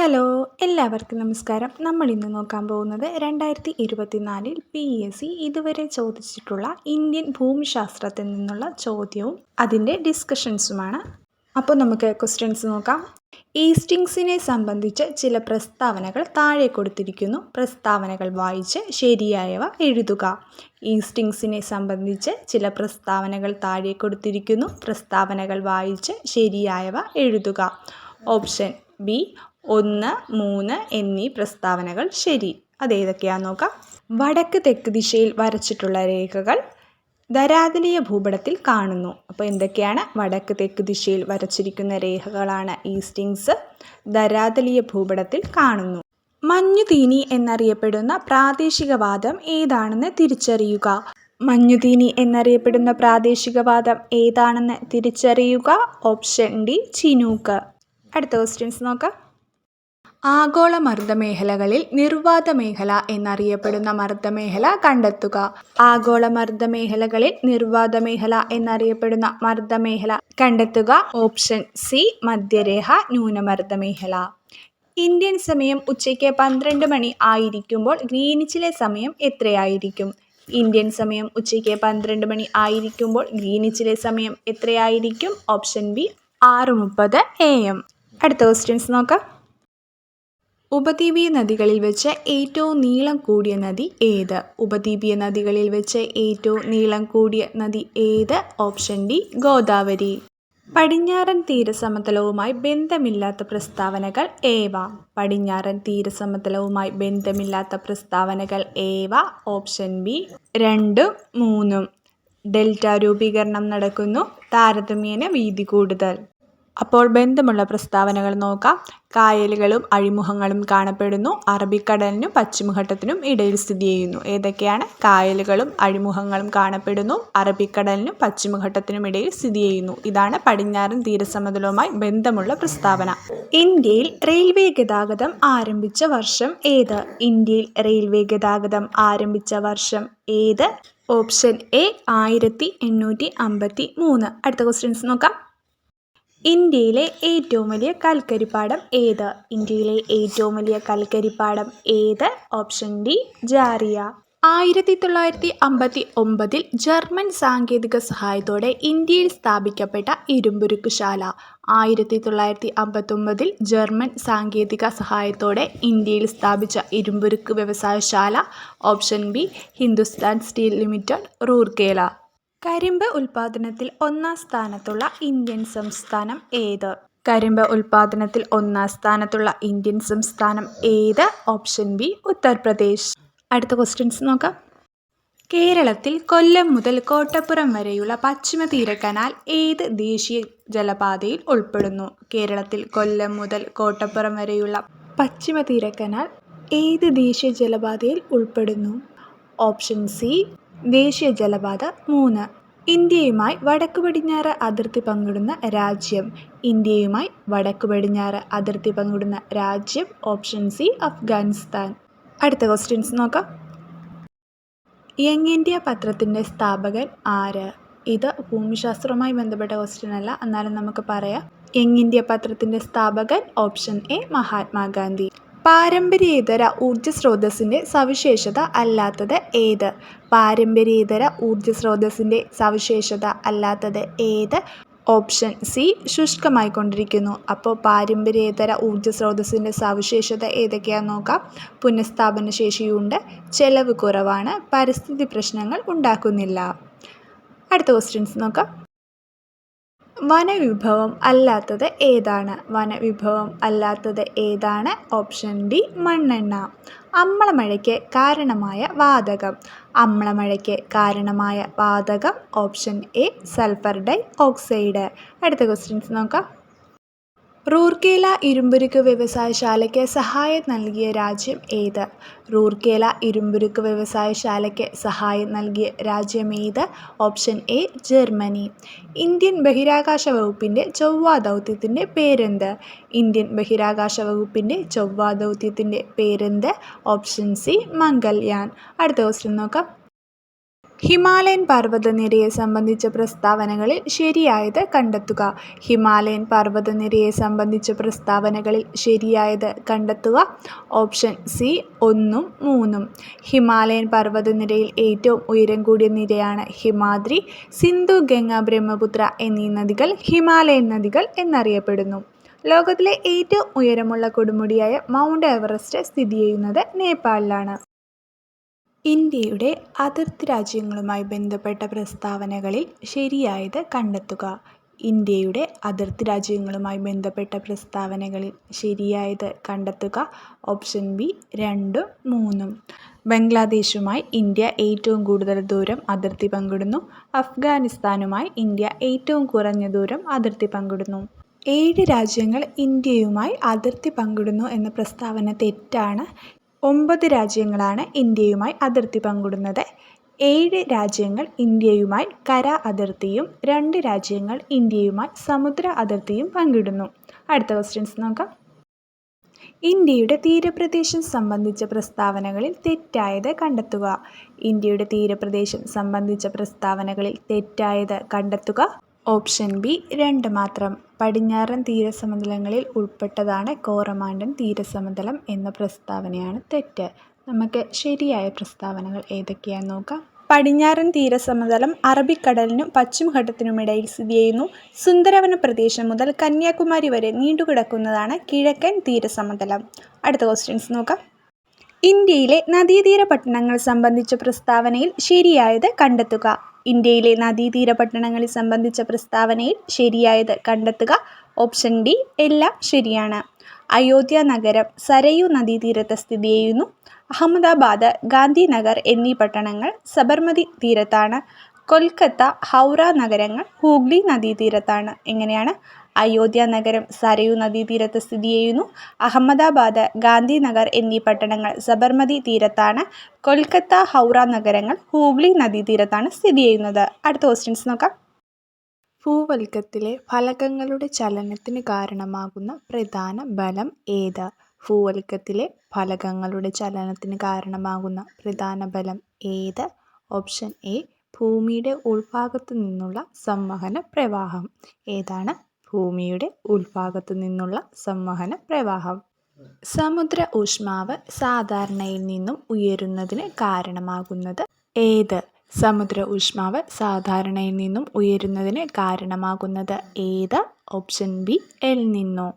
Hello എല്ലാവർക്കും നമസ്കാരം. നമ്മൾ ഇന്ന് നോക്കാൻ പോകുന്നത് രണ്ടായിരത്തി ഇരുപത്തിനാലിൽ പി എസ് സി ഇതുവരെ ചോദിച്ചിട്ടുള്ള ഇന്ത്യൻ ഭൂമിശാസ്ത്രത്തിൽ നിന്നുള്ള ചോദ്യവും അതിന്റെ ഡിസ്കഷൻസുമാണ്. അപ്പോൾ നമുക്ക് ക്വസ്റ്റ്യൻസ് നോക്കാം. ഈസ്റ്റിങ്സിനെ സംബന്ധിച്ച് ചില പ്രസ്താവനകൾ താഴെ കൊടുത്തിരിക്കുന്നു. പ്രസ്താവനകൾ വായിച്ച് ശരിയായവ എഴുതുക. ഈസ്റ്റിങ്സിനെ സംബന്ധിച്ച് ചില പ്രസ്താവനകൾ താഴെ കൊടുത്തിരിക്കുന്നു. പ്രസ്താവനകൾ വായിച്ച് ശരിയായവ എഴുതുക. ഓപ്ഷൻ ബി ഒന്ന് മൂന്ന് എന്നീ പ്രസ്താവനകൾ ശരി. അതേതൊക്കെയാണെന്ന് നോക്കാം. വടക്ക് തെക്ക് ദിശയിൽ വരച്ചിട്ടുള്ള രേഖകൾ ധരാതലീയ ഭൂപടത്തിൽ കാണുന്നു. അപ്പോൾ എന്തൊക്കെയാണ്? വടക്ക് തെക്ക് ദിശയിൽ വരച്ചിരിക്കുന്ന രേഖകളാണ് ഈസ്റ്റിങ്സ് ധരാതലീയ ഭൂപടത്തിൽ കാണുന്നു. മഞ്ഞുതീനി എന്നറിയപ്പെടുന്ന പ്രാദേശികവാദം ഏതാണെന്ന് തിരിച്ചറിയുക. മഞ്ഞുതീനി എന്നറിയപ്പെടുന്ന പ്രാദേശികവാദം ഏതാണെന്ന് തിരിച്ചറിയുക. Option D Chinook. അടുത്ത ക്വസ്റ്റ്യൻസ് നോക്കാം. ആഗോള മർദ്ദമേഖലകളിൽ നിർവാത മേഖല എന്നറിയപ്പെടുന്ന മർദ്ദമേഖല കണ്ടെത്തുക. ആഗോള മർദ്ദമേഖലകളിൽ നിർവാത മേഖല എന്നറിയപ്പെടുന്ന മർദ്ദമേഖല കണ്ടെത്തുക. ഓപ്ഷൻ സി മധ്യരേഖ ന്യൂനമർദ്ദമേഖല. ഇന്ത്യൻ സമയം ഉച്ചയ്ക്ക് പന്ത്രണ്ട് മണി ആയിരിക്കുമ്പോൾ ഗ്രീനിച്ചിലെ സമയം എത്രയായിരിക്കും? ഇന്ത്യൻ സമയം ഉച്ചയ്ക്ക് പന്ത്രണ്ട് മണി ആയിരിക്കുമ്പോൾ ഗ്രീനിച്ചിലെ സമയം എത്രയായിരിക്കും? ഓപ്ഷൻ ബി ആറ് മുപ്പത് എ എം. അടുത്ത ക്വസ്റ്റ്യൻസ് നോക്കാം. ഉപദ്വീപീയ നദികളിൽ വെച്ച് ഏറ്റവും നീളം കൂടിയ നദി ഏത്? ഉപദ്വീപീയ നദികളിൽ വെച്ച് ഏറ്റവും നീളം കൂടിയ നദി ഏത്? Option D Godavari. പടിഞ്ഞാറൻ തീരസമതലവുമായി ബന്ധമില്ലാത്ത പ്രസ്താവനകൾ ഏവ? പടിഞ്ഞാറൻ തീരസമതലവുമായി ബന്ധമില്ലാത്ത പ്രസ്താവനകൾ ഏവ? ഓപ്ഷൻ ബി രണ്ടും മൂന്നും. ഡെൽറ്റ രൂപീകരണം നടക്കുന്നു. താരതമ്യേന വീതി കൂടുതൽ. അപ്പോൾ ബന്ധമുള്ള പ്രസ്താവനകൾ നോക്കാം. കായലുകളും അഴിമുഖങ്ങളും കാണപ്പെടുന്നു. അറബിക്കടലിനും പശ്ചിമഘട്ടത്തിനും ഇടയിൽ സ്ഥിതി ചെയ്യുന്നു. ഏതൊക്കെയാണ്? കായലുകളും അഴിമുഖങ്ങളും കാണപ്പെടുന്നു. അറബിക്കടലിനും പശ്ചിമഘട്ടത്തിനും ഇടയിൽ സ്ഥിതി ചെയ്യുന്നു. ഇതാണ് പടിഞ്ഞാറൻ തീരസമതലവുമായി ബന്ധമുള്ള പ്രസ്താവന. ഇന്ത്യയിൽ റെയിൽവേ ഗതാഗതം ആരംഭിച്ച വർഷം ഏത്? ഇന്ത്യയിൽ റെയിൽവേ ഗതാഗതം ആരംഭിച്ച വർഷം ഏത്? ഓപ്ഷൻ എ ആയിരത്തി എണ്ണൂറ്റി അമ്പത്തി മൂന്ന് അടുത്ത ക്വസ്റ്റ്യൻസ് നോക്കാം. ഇന്ത്യയിലെ ഏറ്റവും വലിയ കൽക്കരിപ്പാടം ഏത്? ഇന്ത്യയിലെ ഏറ്റവും വലിയ കൽക്കരിപ്പാടം ഏത്? Option D Jharia. ആയിരത്തി തൊള്ളായിരത്തി അമ്പത്തി ഒമ്പതിൽ ജർമ്മൻ സാങ്കേതിക സഹായത്തോടെ ഇന്ത്യയിൽ സ്ഥാപിക്കപ്പെട്ട ഇരുമ്പുരുക്കുശാല. ആയിരത്തി തൊള്ളായിരത്തി അമ്പത്തൊമ്പതിൽ ജർമ്മൻ സാങ്കേതിക സഹായത്തോടെ ഇന്ത്യയിൽ സ്ഥാപിച്ച ഇരുമ്പുരുക്ക് വ്യവസായശാല. Option B Hindustan steel limited Rourkela. കരിമ്പ് ഉൽപാദനത്തിൽ ഒന്നാം സ്ഥാനത്തുള്ള ഇന്ത്യൻ സംസ്ഥാനം ഏത്? കരിമ്പ് ഉൽപാദനത്തിൽ ഒന്നാം സ്ഥാനത്തുള്ള ഇന്ത്യൻ സംസ്ഥാനം ഏത്? Option B Uttar Pradesh. അടുത്ത ക്വസ്റ്റ്യൻസ് നോക്കാം. കേരളത്തിൽ കൊല്ലം മുതൽ കോട്ടപ്പുറം വരെയുള്ള പശ്ചിമ തീര കനാൽ ഏത് ദേശീയ ജലപാതയിൽ ഉൾപ്പെടുന്നു? കേരളത്തിൽ കൊല്ലം മുതൽ കോട്ടപ്പുറം വരെയുള്ള പശ്ചിമ തീര കനാൽ ഏത് ദേശീയ ജലപാതയിൽ ഉൾപ്പെടുന്നു? ഓപ്ഷൻ സി ദേശീയ ജലപാത മൂന്ന്. ഇന്ത്യയുമായി വടക്കു പടിഞ്ഞാറ് അതിർത്തി പങ്കിടുന്ന രാജ്യം. ഇന്ത്യയുമായി വടക്കു പടിഞ്ഞാറ് അതിർത്തി പങ്കിടുന്ന രാജ്യം ഓപ്ഷൻ സി അഫ്ഗാനിസ്ഥാൻ. അടുത്ത ക്വസ്റ്റ്യൻസ് നോക്കാം. യങ് ഇന്ത്യ പത്രത്തിന്റെ സ്ഥാപകൻ ആര്? ഇത് ഭൂമിശാസ്ത്രവുമായി ബന്ധപ്പെട്ട ക്വസ്റ്റ്യൻ അല്ല. എന്നാലും നമുക്ക് പറയാം. യങ് ഇന്ത്യ പത്രത്തിന്റെ സ്ഥാപകൻ ഓപ്ഷൻ എ മഹാത്മാഗാന്ധി. പാരമ്പര്യേതര ഊർജ സ്രോതസ്സിന്റെ സവിശേഷത അല്ലാത്തത് ഏത്? പാരമ്പര്യേതര ഊർജ സ്രോതസ്സിന്റെ സവിശേഷത അല്ലാത്തത് ഏത്? ഓപ്ഷൻ സി ശുഷ്കമായിക്കൊണ്ടിരിക്കുന്നു. അപ്പോൾ പാരമ്പര്യേതര ഊർജ സ്രോതസ്സിന്റെ സവിശേഷത ഏതൊക്കെയാണെന്ന് നോക്കാം. പുനഃസ്ഥാപന ശേഷിയുണ്ട് ചെലവ് കുറവാണ് പരിസ്ഥിതി പ്രശ്നങ്ങൾ ഉണ്ടാക്കുന്നില്ല. അടുത്ത ക്വസ്റ്റ്യൻസ് നോക്കാം. വനവിഭവം അല്ലാത്തത് ഏതാണ്? വനവിഭവം അല്ലാത്തത് ഏതാണ്? ഓപ്ഷൻ ഡി മണ്ണെണ്ണ. അമ്ലമഴയ്ക്ക് കാരണമായ വാതകം. അമ്ലമഴയ്ക്ക് കാരണമായ വാതകം. Option A sulphur dioxide. അടുത്ത ക്വസ്റ്റ്യൻസ് നോക്കാം. റൂർക്കേല ഇരുമ്പുരുക്ക് വ്യവസായശാലയ്ക്ക് സഹായം നൽകിയ രാജ്യം ഏത്? റൂർക്കേല ഇരുമ്പുരുക്ക് വ്യവസായശാലയ്ക്ക് സഹായം നൽകിയ രാജ്യം ഏത്? Option A Germany. ഇന്ത്യൻ ബഹിരാകാശ വകുപ്പിന്റെ ചൊവ്വ ദൗത്യത്തിന്റെ പേരെന്ത്? ഇന്ത്യൻ ബഹിരാകാശ വകുപ്പിന്റെ ചൊവ്വ ദൗത്യത്തിന്റെ പേരെന്ത്? Option C Mangalyaan. അടുത്ത ക്വസ്റ്റ്യൻ നോക്കാം. ഹിമാലയൻ പർവതനിരയെ സംബന്ധിച്ച പ്രസ്താവനകളിൽ ശരിയായത് കണ്ടെത്തുക. ഹിമാലയൻ പർവതനിരയെ സംബന്ധിച്ച പ്രസ്താവനകളിൽ ശരിയായത് കണ്ടെത്തുക. ഓപ്ഷൻ സി ഒന്നും മൂന്നും. ഹിമാലയൻ പർവതനിരയിൽ ഏറ്റവും ഉയരം കൂടിയ നിരയാണ് ഹിമാദ്രി. സിന്ധു ഗംഗ ബ്രഹ്മപുത്ര എന്നീ നദികൾ ഹിമാലയൻ നദികൾ എന്നറിയപ്പെടുന്നു. ലോകത്തിലെ ഏറ്റവും ഉയരമുള്ള കൊടുമുടിയായ മൗണ്ട് എവറസ്റ്റ് സ്ഥിതി ചെയ്യുന്നത് നേപ്പാളിലാണ്. ഇന്ത്യയുടെ അതിർത്തി രാജ്യങ്ങളുമായി ബന്ധപ്പെട്ട പ്രസ്താവനകളിൽ ശരിയായത് കണ്ടെത്തുക. ഇന്ത്യയുടെ അതിർത്തി രാജ്യങ്ങളുമായി ബന്ധപ്പെട്ട പ്രസ്താവനകളിൽ ശരിയായത് കണ്ടെത്തുക ഓപ്ഷൻ ബി രണ്ടും മൂന്നും. ബംഗ്ലാദേശുമായി ഇന്ത്യ ഏറ്റവും കൂടുതൽ ദൂരം അതിർത്തി പങ്കിടുന്നു. അഫ്ഗാനിസ്ഥാനുമായി ഇന്ത്യ ഏറ്റവും കുറഞ്ഞ ദൂരം അതിർത്തി പങ്കിടുന്നു. ഏഴ് രാജ്യങ്ങൾ ഇന്ത്യയുമായി അതിർത്തി പങ്കിടുന്നു എന്ന പ്രസ്താവന തെറ്റാണ്. ഒമ്പത് രാജ്യങ്ങളാണ് ഇന്ത്യയുമായി അതിർത്തി പങ്കിടുന്നത്. ഏഴ് രാജ്യങ്ങൾ ഇന്ത്യയുമായി കര അതിർത്തിയും രണ്ട് രാജ്യങ്ങൾ ഇന്ത്യയുമായി സമുദ്ര അതിർത്തിയും പങ്കിടുന്നു. അടുത്ത ക്വസ്റ്റ്യൻസ് നോക്കാം. ഇന്ത്യയുടെ തീരപ്രദേശം സംബന്ധിച്ച പ്രസ്താവനകളിൽ തെറ്റായത് കണ്ടെത്തുക. ഇന്ത്യയുടെ തീരപ്രദേശം സംബന്ധിച്ച പ്രസ്താവനകളിൽ തെറ്റായത് കണ്ടെത്തുക. ഓപ്ഷൻ ബി രണ്ട് മാത്രം. പടിഞ്ഞാറൻ തീരസമതലങ്ങളിൽ ഉൾപ്പെട്ടതാണ് കോറമാണ്ടൻ തീരസമതലം എന്ന പ്രസ്താവനയാണ് തെറ്റ്. നമുക്ക് ശരിയായ പ്രസ്താവനകൾ ഏതൊക്കെയാണെന്ന് നോക്കാം. പടിഞ്ഞാറൻ തീരസമതലം അറബിക്കടലിനും പശ്ചിമഘട്ടത്തിനുമിടയിൽ സ്ഥിതി ചെയ്യുന്നു. സുന്ദരവന പ്രദേശം മുതൽ കന്യാകുമാരി വരെ നീണ്ടുകിടക്കുന്നതാണ് കിഴക്കൻ തീരസമതലം. അടുത്ത ക്വസ്റ്റ്യൻസ് നോക്കാം. ഇന്ത്യയിലെ നദീതീര പട്ടണങ്ങൾ സംബന്ധിച്ച പ്രസ്താവനയിൽ ശരിയായത് കണ്ടെത്തുക. ഇന്ത്യയിലെ നദീതീര പട്ടണങ്ങളെ സംബന്ധിച്ച പ്രസ്താവനയിൽ ശരിയായത് കണ്ടെത്തുക. ഓപ്ഷൻ ഡി എല്ലാം ശരിയാണ്. അയോധ്യ നഗരം സരയു നദീതീരത്ത് സ്ഥിതി ചെയ്യുന്നു. അഹമ്മദാബാദ് ഗാന്ധിനഗർ എന്നീ പട്ടണങ്ങൾ സബർമതി തീരത്താണ്. കൊൽക്കത്ത ഹൗറ നഗരങ്ങൾ ഹൂഗ്ലി നദീതീരത്താണ്. എങ്ങനെയാണ്? അയോധ്യ നഗരം സരയു നദീതീരത്ത് സ്ഥിതി ചെയ്യുന്നു. അഹമ്മദാബാദ് ഗാന്ധിനഗർ എന്നീ പട്ടണങ്ങൾ സബർമതി തീരത്താണ്. കൊൽക്കത്ത ഹൗറ നഗരങ്ങൾ ഹൂഗ്ലി നദീതീരത്താണ് സ്ഥിതി ചെയ്യുന്നത്. അടുത്ത ക്വസ്റ്റ്യൻസ് നോക്കാം. ഭൂവൽക്കത്തിലെ ഫലകങ്ങളുടെ ചലനത്തിന് കാരണമാകുന്ന പ്രധാന ബലം ഏത്? ഭൂവൽക്കത്തിലെ ഫലകങ്ങളുടെ ചലനത്തിന് കാരണമാകുന്ന പ്രധാന ബലം ഏത്? ഓപ്ഷൻ എ ഭൂമിയുടെ ഉൾഭാഗത്തു നിന്നുള്ള സംവഹന പ്രവാഹം. ഏതാണ്? ഭൂമിയുടെ ഉൾഭാഗത്തു നിന്നുള്ള സംവഹന പ്രവാഹം. സമുദ്ര ഊഷ്മാവ് സാധാരണയിൽ നിന്നും ഉയരുന്നതിന് കാരണമാകുന്നത് ഏത്? സമുദ്ര ഊഷ്മാവ് സാധാരണയിൽ നിന്നും ഉയരുന്നതിന് കാരണമാകുന്നത് ഏത്? ഓപ്ഷൻ ബി എൽ നിന്നോ.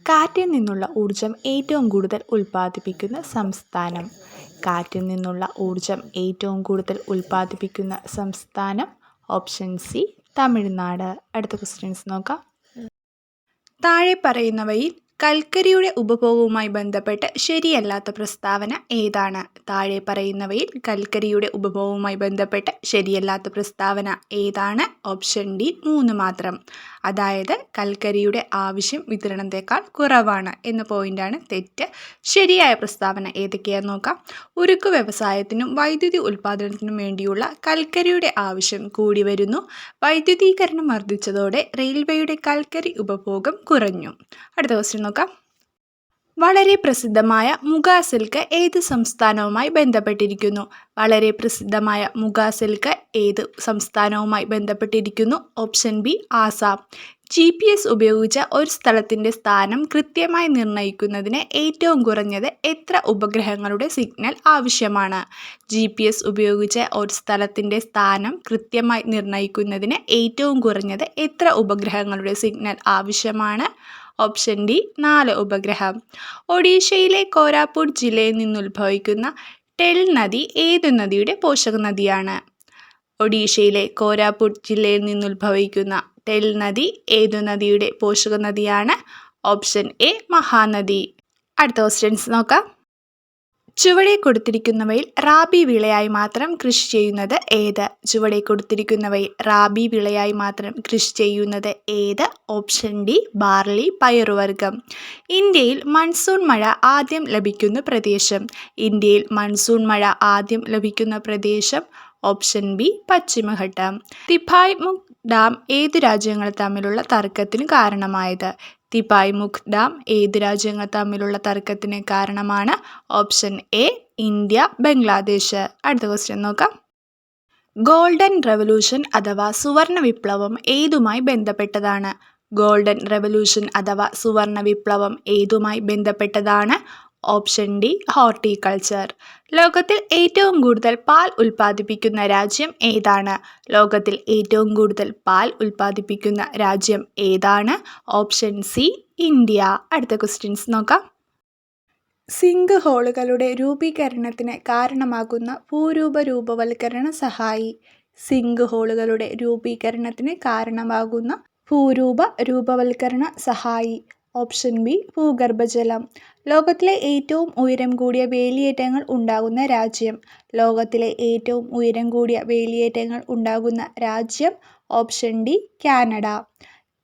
കാറ്റിൽ നിന്നുള്ള ഊർജം ഏറ്റവും കൂടുതൽ ഉൽപ്പാദിപ്പിക്കുന്ന സംസ്ഥാനം. കാറ്റിൽ നിന്നുള്ള ഊർജം ഏറ്റവും കൂടുതൽ ഉൽപ്പാദിപ്പിക്കുന്ന സംസ്ഥാനം ഓപ്ഷൻ സി തമിഴ്നാട്. അടുത്ത ക്വസ്റ്റ്യൻസ് നോക്കാം. താഴെ പറയുന്നവയിൽ കൽക്കരിയുടെ ഉപഭോഗവുമായി ബന്ധപ്പെട്ട് ശരിയല്ലാത്ത പ്രസ്താവന ഏതാണ്? താഴെ പറയുന്നവയിൽ കൽക്കരിയുടെ ഉപഭോഗവുമായി ബന്ധപ്പെട്ട് ശരിയല്ലാത്ത പ്രസ്താവന ഏതാണ്? ഓപ്ഷൻ ഡി മൂന്ന് മാത്രം. അതായത് കൽക്കരിയുടെ ആവശ്യം വിതരണത്തേക്കാൾ കുറവാണ് എന്ന പോയിന്റാണ് തെറ്റ്. ശരിയായ പ്രസ്താവന ഏതൊക്കെയാണെന്ന് നോക്കാം. ഉരുക്ക് വ്യവസായത്തിനും വൈദ്യുതി ഉൽപ്പാദനത്തിനും വേണ്ടിയുള്ള കൽക്കരിയുടെ ആവശ്യം കൂടി വരുന്നു. വൈദ്യുതീകരണം വർദ്ധിച്ചതോടെ റെയിൽവേയുടെ കൽക്കരി ഉപഭോഗം കുറഞ്ഞു. അടുത്ത ക്വസ്റ്റ്യൻ നോക്കാം. വളരെ പ്രസിദ്ധമായ മുഗ സിൽക്ക് ഏത് സംസ്ഥാനവുമായി ബന്ധപ്പെട്ടിരിക്കുന്നു? വളരെ പ്രസിദ്ധമായ മുഗ സിൽക്ക് ഏത് സംസ്ഥാനവുമായി ബന്ധപ്പെട്ടിരിക്കുന്നു? Option B Assam. G P S ഉപയോഗിച്ച ഒരു സ്ഥലത്തിന്റെ സ്ഥാനം കൃത്യമായി നിർണയിക്കുന്നതിന് ഏറ്റവും കുറഞ്ഞത് എത്ര ഉപഗ്രഹങ്ങളുടെ സിഗ്നൽ ആവശ്യമാണ്? ജി പി എസ് ഉപയോഗിച്ച ഒരു സ്ഥലത്തിന്റെ സ്ഥാനം കൃത്യമായി നിർണയിക്കുന്നതിന് ഏറ്റവും കുറഞ്ഞത് എത്ര ഉപഗ്രഹങ്ങളുടെ സിഗ്നൽ ആവശ്യമാണ്? ഓപ്ഷൻ ഡി നാല് ഉപഗ്രഹം. ഒഡീഷയിലെ കോരാപൂട്ട് ജില്ലയിൽ നിന്നുത്ഭവിക്കുന്ന ടെൽ നദി ഏത് നദിയുടെ പോഷക നദിയാണ്? ഒഡീഷയിലെ കോരാപൂട്ട് ജില്ലയിൽ നിന്നുത്ഭവിക്കുന്ന ടെൽ നദി ഏതു നദിയുടെ പോഷക നദിയാണ്? Option A Mahanadi. അടുത്ത ക്വസ്റ്റ്യൻസ് നോക്കാം. ചുവടെ കൊടുത്തിരിക്കുന്നവയിൽ റാബി വിളയായി മാത്രം കൃഷി ചെയ്യുന്നത് ഏത്? ചുവടെ കൊടുത്തിരിക്കുന്നവയിൽ റാബി വിളയായി മാത്രം കൃഷി ചെയ്യുന്നത് ഏത്? ഓപ്ഷൻ ഡി ബാർലി പയറുവർഗം ഇന്ത്യയിൽ മൺസൂൺ മഴ ആദ്യം ലഭിക്കുന്ന പ്രദേശം. ഇന്ത്യയിൽ മൺസൂൺ മഴ ആദ്യം ലഭിക്കുന്ന പ്രദേശം ഓപ്ഷൻ ബി പശ്ചിമഘട്ടം. തിഭായ് മുഖ് ഡാം ഏത് രാജ്യങ്ങൾ തമ്മിലുള്ള തർക്കത്തിന് കാരണമായത്? തിപായ് മുഖ് ഡാം ഏത് രാജ്യങ്ങൾ തമ്മിലുള്ള തർക്കത്തിന് കാരണമാണ് ഓപ്ഷൻ എ ഇന്ത്യ ബംഗ്ലാദേശ്. അടുത്ത ക്വസ്റ്റ്യൻ നോക്കാം. ഗോൾഡൻ റെവല്യൂഷൻ അഥവാ സുവർണ വിപ്ലവം ഏതുമായി ബന്ധപ്പെട്ടതാണ്? ഗോൾഡൻ റെവല്യൂഷൻ അഥവാ സുവർണ വിപ്ലവം ഏതുമായി ബന്ധപ്പെട്ടതാണ്? Option D horticulture. ലോകത്തിൽ ഏറ്റവും കൂടുതൽ പാൽ ഉൽപ്പാദിപ്പിക്കുന്ന രാജ്യം ഏതാണ്? ലോകത്തിൽ ഏറ്റവും കൂടുതൽ പാൽ ഉൽപ്പാദിപ്പിക്കുന്ന രാജ്യം ഏതാണ്? Option C India. അടുത്ത ക്വസ്റ്റ്യൻസ് നോക്കാം. സിങ്ക് ഹോളുകളുടെ രൂപീകരണത്തിന് കാരണമാകുന്ന ഭൂരൂപ രൂപവൽക്കരണ സഹായി. സിങ്ക് ഹോളുകളുടെ രൂപീകരണത്തിന് കാരണമാകുന്ന ഭൂരൂപ രൂപവൽക്കരണ സഹായി. ഓപ്ഷൻ ബി ഭൂഗർഭജലം. ലോകത്തിലെ ഏറ്റവും ഉയരം കൂടിയ വേലിയേറ്റങ്ങൾ ഉണ്ടാകുന്ന രാജ്യം. ലോകത്തിലെ ഏറ്റവും ഉയരം കൂടിയ വേലിയേറ്റങ്ങൾ ഉണ്ടാകുന്ന രാജ്യം ഓപ്ഷൻ ഡി കാനഡ.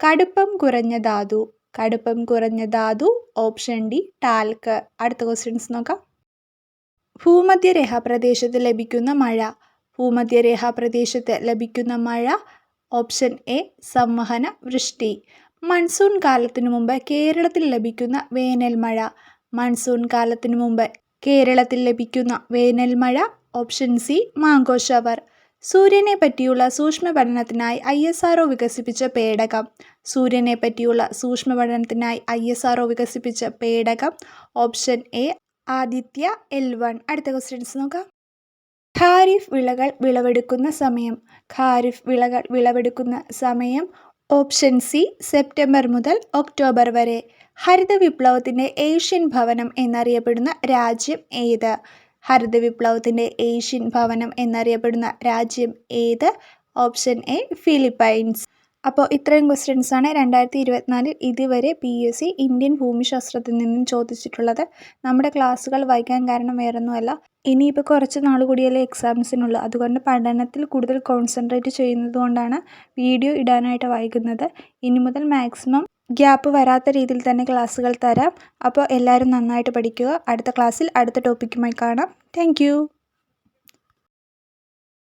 കടുപ്പം കുറഞ്ഞ ധാതു. കടുപ്പം കുറഞ്ഞ ധാതു ഓപ്ഷൻ ഡി ടാൽക്ക്. അടുത്ത ക്വസ്റ്റ്യൻസ് നോക്കാം. ഭൂമധ്യരേഖ പ്രദേശത്ത് ലഭിക്കുന്ന മഴ. ഭൂമധ്യരേഖ പ്രദേശത്ത് ലഭിക്കുന്ന മഴ ഓപ്ഷൻ എ സംവഹന വൃഷ്ടി. മൺസൂൺ കാലത്തിനു മുമ്പ് കേരളത്തിൽ ലഭിക്കുന്ന വേനൽ മഴ മൺസൂൺ കാലത്തിനു മുമ്പ് കേരളത്തിൽ ലഭിക്കുന്ന വേനൽ മഴ ഓപ്ഷൻ സി മാങ്കോ ഷവർ സൂര്യനെ പറ്റിയുള്ള സൂക്ഷ്മ പഠനത്തിനായി ഐ എസ് ആർ വികസിപ്പിച്ച പേടകം. സൂര്യനെ പറ്റിയുള്ള സൂക്ഷ്മ പഠനത്തിനായി ഐ എസ് ആർ വികസിപ്പിച്ച പേടകം option A Aditya L one. അടുത്ത ക്വസ്റ്റ്യൻസ് നോക്കാം. ഖാരിഫ് വിളകൾ വിളവെടുക്കുന്ന സമയം. ഖാരിഫ് വിളകൾ വിളവെടുക്കുന്ന സമയം ഓപ്ഷൻ സി സെപ്റ്റംബർ മുതൽ ഒക്ടോബർ വരെ. ഹരിത വിപ്ലവത്തിന്റെ ഏഷ്യൻ ഭവനം എന്നറിയപ്പെടുന്ന രാജ്യം ഏത്? ഹരിത വിപ്ലവത്തിന്റെ ഏഷ്യൻ ഭവനം എന്നറിയപ്പെടുന്ന രാജ്യം ഏത്? Option A Philippines. അപ്പോൾ ഇത്രയും ക്വസ്റ്റ്യൻസ് ആണ് രണ്ടായിരത്തി ഇരുപത്തിനാലിൽ ഇതുവരെ പി എസ് സി ഇന്ത്യൻ ഭൂമിശാസ്ത്രത്തിൽ നിന്നും ചോദിച്ചിട്ടുള്ളത്. നമ്മുടെ ക്ലാസ്സുകൾ വൈകാൻ കാരണം വേറൊന്നുമല്ല. ഇനിയിപ്പോൾ കുറച്ച് നാൾ കൂടിയല്ലേ എക്സാംസിനുള്ളൂ അതുകൊണ്ട് പഠനത്തിൽ കൂടുതൽ കോൺസെൻട്രേറ്റ് ചെയ്യുന്നത് കൊണ്ടാണ് വീഡിയോ ഇടാനായിട്ട് വൈകുന്നത് ഇനി മുതൽ മാക്സിമം ഗ്യാപ്പ് വരാത്ത രീതിയിൽ തന്നെ ക്ലാസ്സുകൾ തരാം. അപ്പോൾ എല്ലാവരും നന്നായിട്ട് പഠിക്കുക. അടുത്ത ക്ലാസ്സിൽ അടുത്ത ടോപ്പിക്കുമായി കാണാം. താങ്ക്